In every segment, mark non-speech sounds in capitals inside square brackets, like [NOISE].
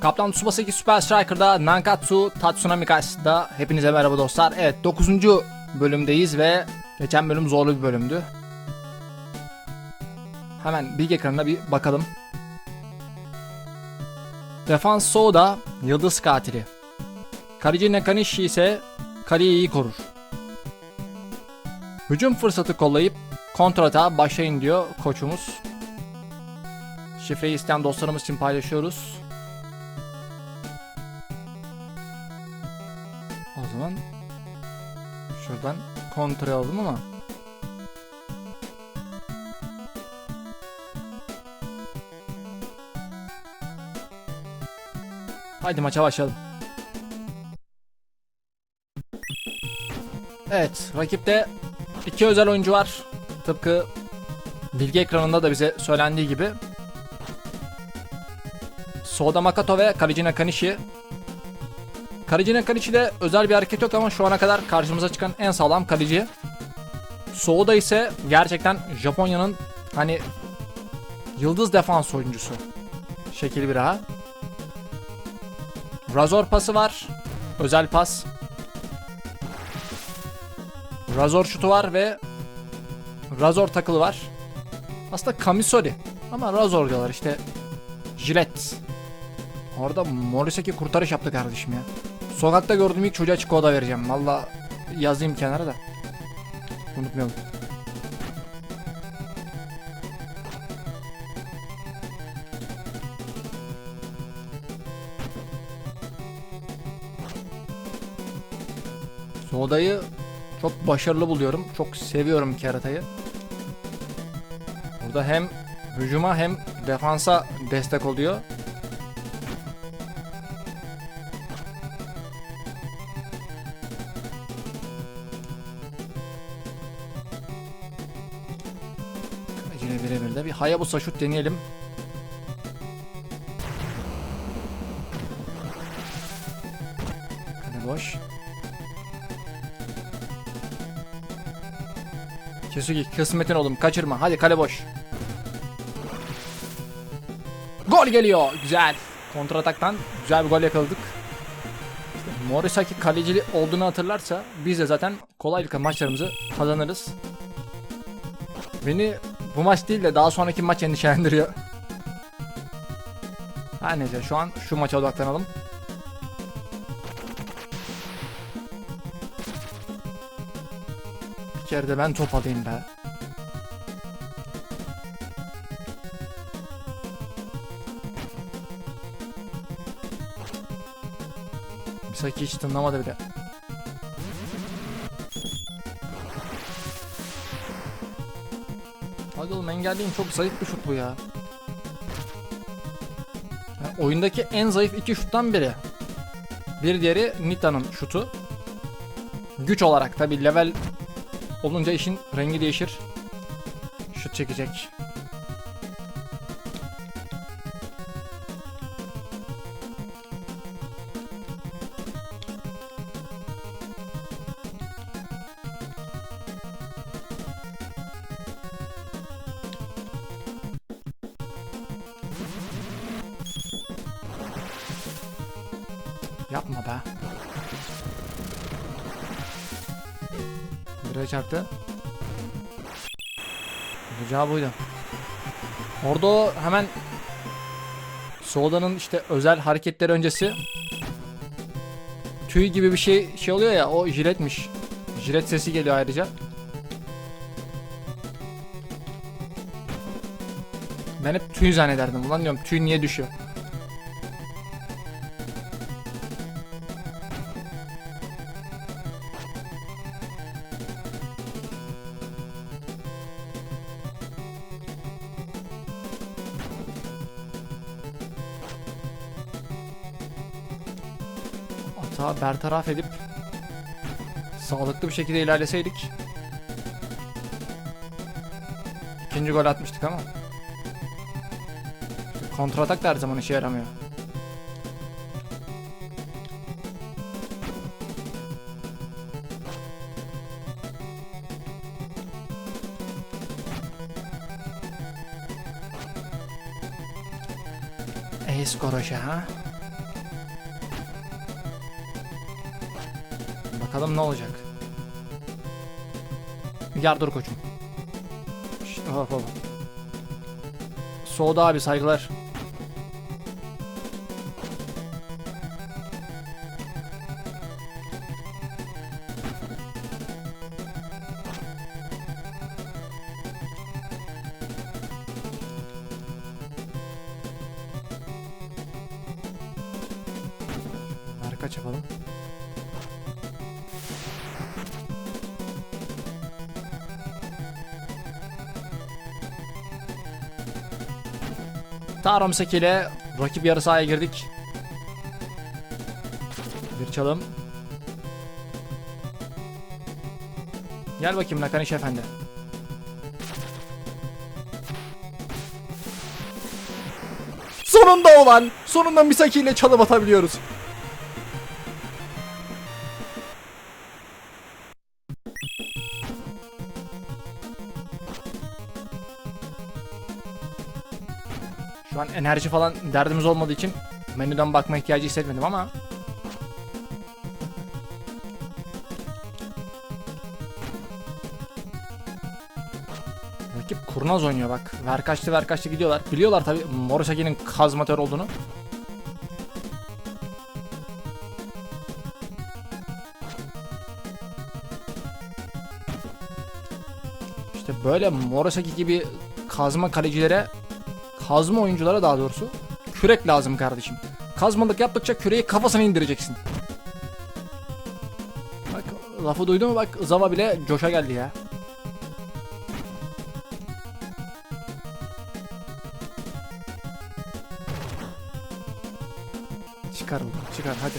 Kaptan Tsubasa 2 Super Striker'da Nankatsu Tatsunami karşısında hepinize merhaba dostlar. Evet 9. bölümdeyiz ve geçen bölüm zorlu bir bölümdü. Hemen bilgi ekranına bir bakalım. Defans Soda Yıldız Katili. Karici Nakanishi ise Kariye'yi korur. Hücum fırsatı kollayıp kontrata başlayın diyor koçumuz. Şifreyi isteyen dostlarımız için paylaşıyoruz. Zaman şuradan kontrol aldım ama Haydi maça başlayalım. Evet, rakipte iki özel oyuncu var. Tıpkı bilgi ekranında da bize söylendiği gibi. Soda Makato ve Karici Karici Nakanishi'de özel bir hareket yok ama şu ana kadar karşımıza çıkan en sağlam Karici. Soda ise gerçekten Japonya'nın hani yıldız defans oyuncusu. Şekil bir ha. Razor pası var. Özel pas. Razor şutu var ve Razor takılı var. Aslında Kamisori ama Razor diyorlar işte. Jilet. Orada Morisaki kurtarış yaptı kardeşim ya. Sokakta gördüğüm ilk çocuğa çikolata vereceğim. Valla yazayım kenara da. Unutmayalım. Soda'yı çok başarılı buluyorum. Çok seviyorum keratayı. Burada hem hücuma hem defansa destek oluyor. Hayabusa şut deneyelim. Kale boş. Kesugi kısmetin oğlum kaçırma. Hadi kale boş. Gol geliyor. Güzel. Kontrataktan güzel bir gol yakaladık. İşte Morisaki kalecili olduğunu hatırlarsa biz de zaten kolaylıkla maçlarımızı kazanırız. Beni bu maç değil de daha sonraki maç endişelendiriyor. Her neyse şu an şu maça odaklanalım. Bir kere de ben top alayım be. Misaki hiç tınlamadı bile. Oğlum çok zayıf bir şut bu ya. Ya oyundaki en zayıf iki şuttan biri. Bir diğeri Nita'nın şutu. Güç olarak tabi level olunca işin rengi değişir. Şut çekecek. Çarptı. Olacağı buydu. Orada o hemen Solda'nın işte özel hareketleri öncesi tüy gibi bir şey şey oluyor ya o jiletmiş. Jilet sesi geliyor ayrıca. Ben hep tüy zannederdim. Ulan diyorum tüy niye düşüyor? Hata bertaraf edip sağlıklı bir şekilde ilerleseydik ikinci gol atmıştık ama kontratak da her zaman işe yaramıyor. Ace ha. Bakalım ne olacak. Yardır koçum. Şşt, hop hop. Soğudu abi saygılar. Tarom Seki ile rakip yarı sahaya girdik. Bir çalım. Gel bakayım Nakaniş Efendi. Sonunda olan, sonunda Misaki ile çalım atabiliyoruz. Enerji falan derdimiz olmadığı için menüden bakma ihtiyacı hissetmedim ama Rakip kurnaz oynuyor bak. Verkaçlı verkaçlı gidiyorlar. Biliyorlar tabi Morisaki'nin kazmatör olduğunu. İşte böyle Morosaki gibi kazma kalecilere kazma oyunculara daha doğrusu kürek lazım kardeşim. Kazmalık yaptıkça küreği kafasına indireceksin. Bak lafı duydun mu bak Zava bile coşa geldi ya. Çıkar çıkar hadi.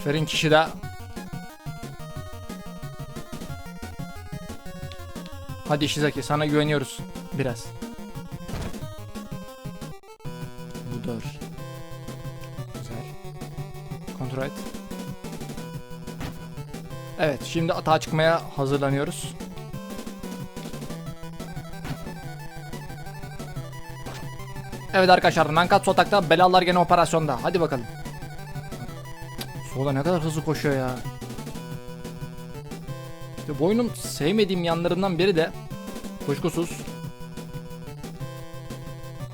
Aferin kişi de. Hadi Ishizaki sana güveniyoruz biraz. Budur. Güzel. Kontrol et. Evet şimdi atağa çıkmaya hazırlanıyoruz. Evet arkadaşlar Nankatsu atakta belalar gene operasyonda. Hadi bakalım. Sola ne kadar hızlı koşuyor ya. İşte bu sevmediğim yanlarından biri de kuşkusuz.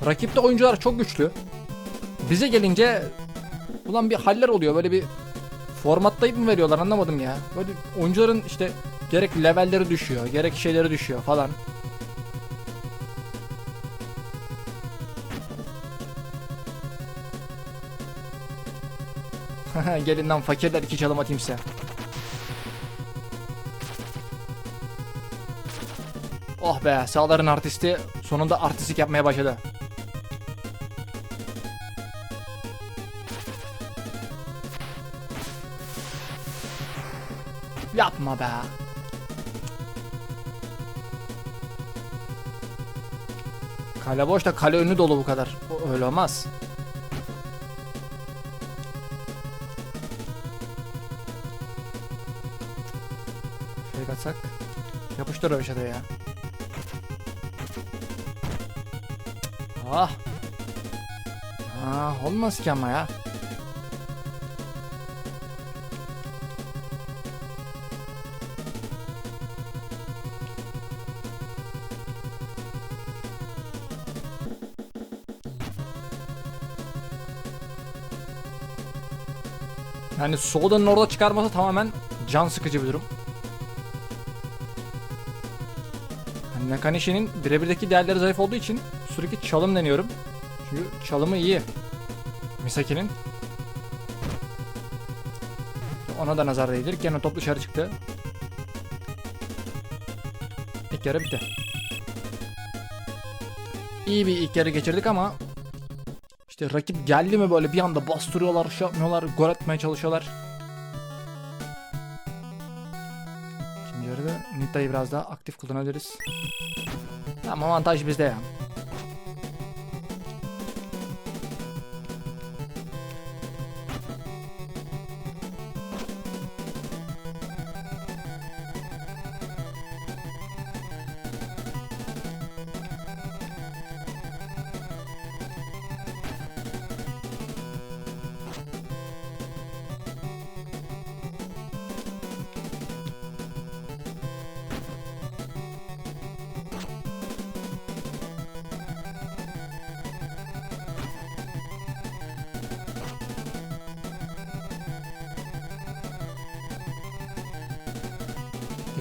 Rakipte oyuncular çok güçlü. Bize gelince ulan bir haller oluyor böyle bir formatlayıp mı veriyorlar anlamadım ya. Böyle oyuncuların işte gerek levelleri düşüyor, gerek şeyleri düşüyor falan. [LAUGHS] Gelin lan fakirler iki çalım atayım size. Oh be sağların artisti sonunda artistik yapmaya başladı. Yapma be. Kale boş da kale önü dolu bu kadar. O- Öyle olmaz. Şöyle kaçsak. Yapıştır o işe de ya. Ah. Ah olmaz ki ama ya. Yani Soda'nın orada çıkarması tamamen can sıkıcı bir durum. Hani Nakanishi'nin birebirdeki değerleri zayıf olduğu için sürekli çalım deniyorum. Çünkü çalımı iyi. Misaki'nin. Ona da nazar değdir. Gene top dışarı çıktı. İlk yarı bitti. İyi bir ilk yarı geçirdik ama işte rakip geldi mi böyle bir anda bastırıyorlar, şey yapmıyorlar, gol atmaya çalışıyorlar. İkinci yarıda Nita'yı biraz daha aktif kullanabiliriz. Tamam avantaj bizde ya.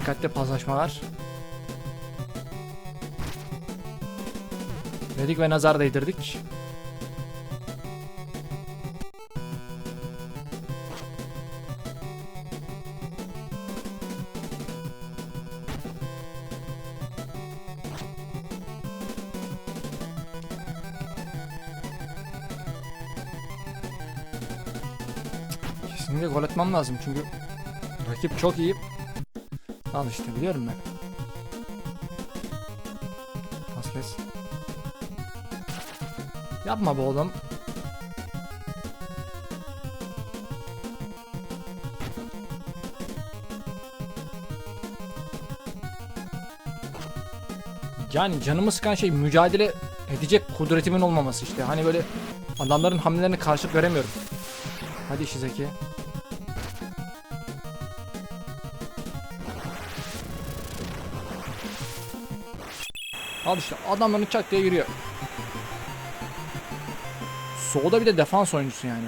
Dikkatli paslaşmalar. Dedik ve nazar değdirdik. Kesinlikle gol atmam lazım çünkü rakip çok iyi. Al işte biliyorum ben. Pas kes. Yapma be oğlum. Yani canımı sıkan şey mücadele edecek kudretimin olmaması işte. Hani böyle adamların hamlelerine karşılık veremiyorum. Hadi Shizeki. Al işte adamların çak diye giriyor. Solda bir de defans oyuncusu yani.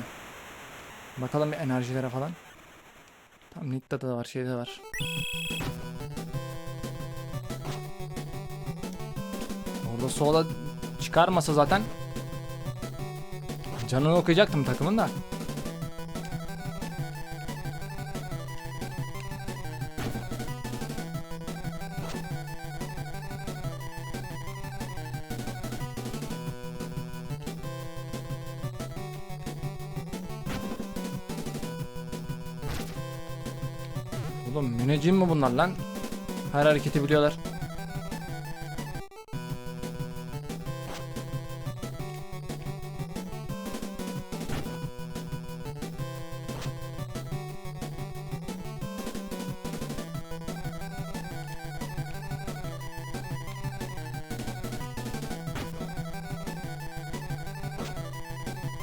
Bakalım bir enerjilere falan. Tam Nitta'da da var şeyde de var. Orada solda çıkarmasa zaten canını okuyacaktım takımın da. Oğlum müneccim mi bunlar lan? Her hareketi biliyorlar.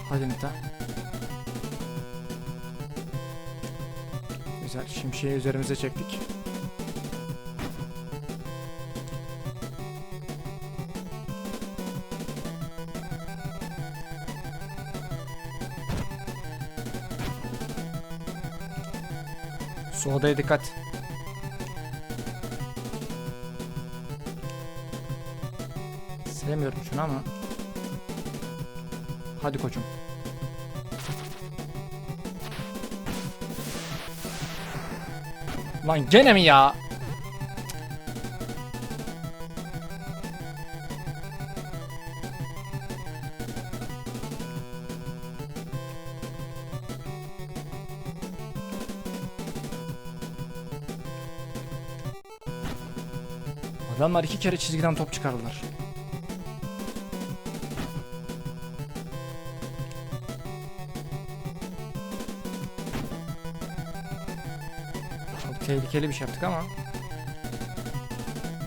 Hadi Nita. Güzel. Şimşeği üzerimize çektik. Soğudaya dikkat. Sevmiyorum şunu ama. Hadi koçum. Lan gene mi ya? Adamlar iki kere çizgiden top çıkardılar. Tehlikeli bir şey yaptık ama.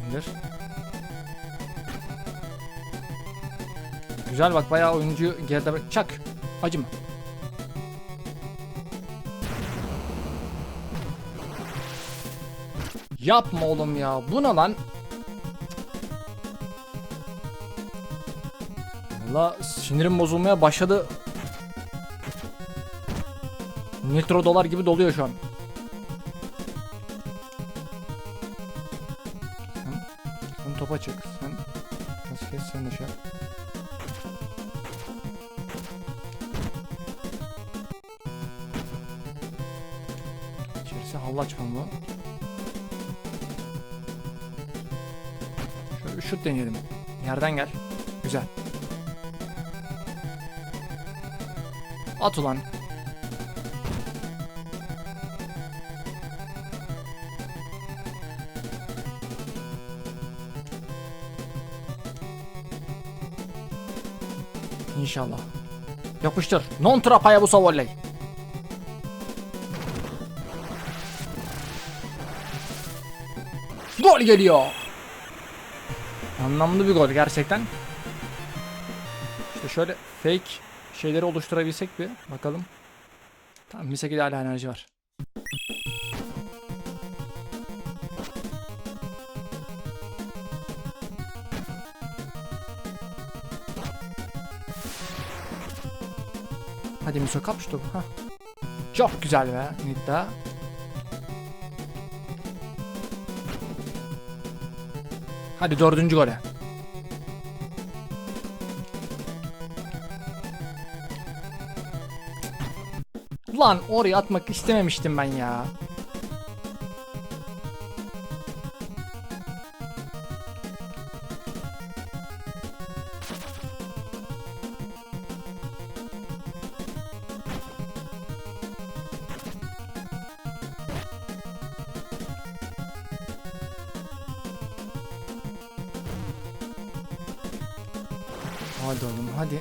İndir. Güzel bak bayağı oyuncu geride bırak- Çak. Acıma. Yapma oğlum ya. Bu ne lan? Valla sinirim bozulmaya başladı. Nitro dolar gibi doluyor şu an. Topa çık. Sen nasıl sen de şey yap. İçerisi hallaç mı bu? Şöyle bir şut deneyelim. Yerden gel. Güzel. At ulan. İnşallah. Yapıştır. Non trapaya bu volley. Gol geliyor. Anlamlı bir gol gerçekten. İşte şöyle fake şeyleri oluşturabilsek bir bakalım. Tamam Misaki'de hala enerji var. Hadi Miso kap şu Çok güzel be Nidda. Hadi dördüncü gole. Lan oraya atmak istememiştim ben ya. Hadi oğlum hadi.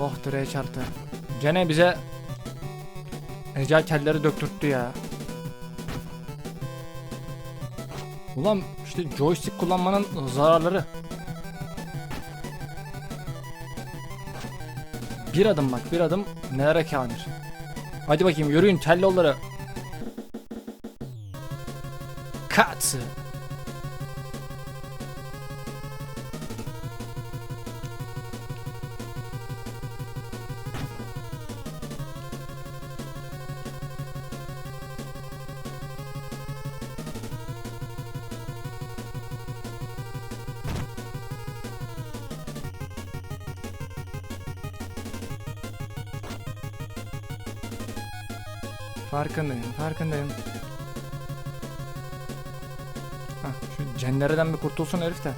Oh direğe çarptı. Gene bize ecel kelleri döktürttü ya. Ulan işte joystick kullanmanın zararları. Bir adım bak bir adım nelere kadir. Hadi bakayım yürüyün tel yolları. Katsı. Farkındayım, farkındayım. Hah, şu cendereden bir kurtulsun herif de.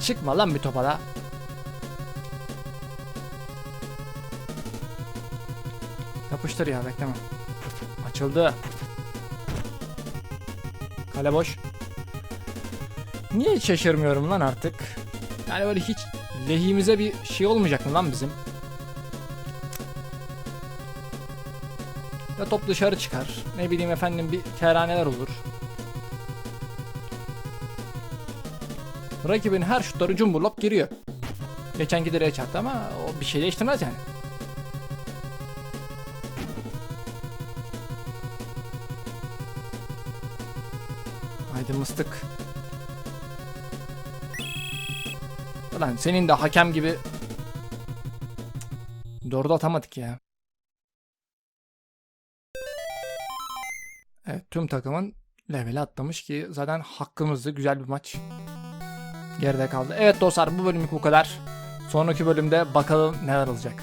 Çıkma lan bir topa da. Yapıştır ya bekleme. Açıldı. Kale boş. Niye şaşırmıyorum lan artık? Yani böyle hiç lehimize bir şey olmayacak mı lan bizim? Ya top dışarı çıkar. Ne bileyim efendim bir keraneler olur. Rakibin her şutları cumburlop giriyor. Geçenki direğe çarptı ama o bir şey değiştirmez yani. Haydi mıstık. Ulan senin de hakem gibi Doğru da atamadık ya. Evet tüm takımın leveli atlamış ki zaten hakkımızdı güzel bir maç. Geride kaldı. Evet dostlar bu bölümlük bu kadar. Sonraki bölümde bakalım neler olacak.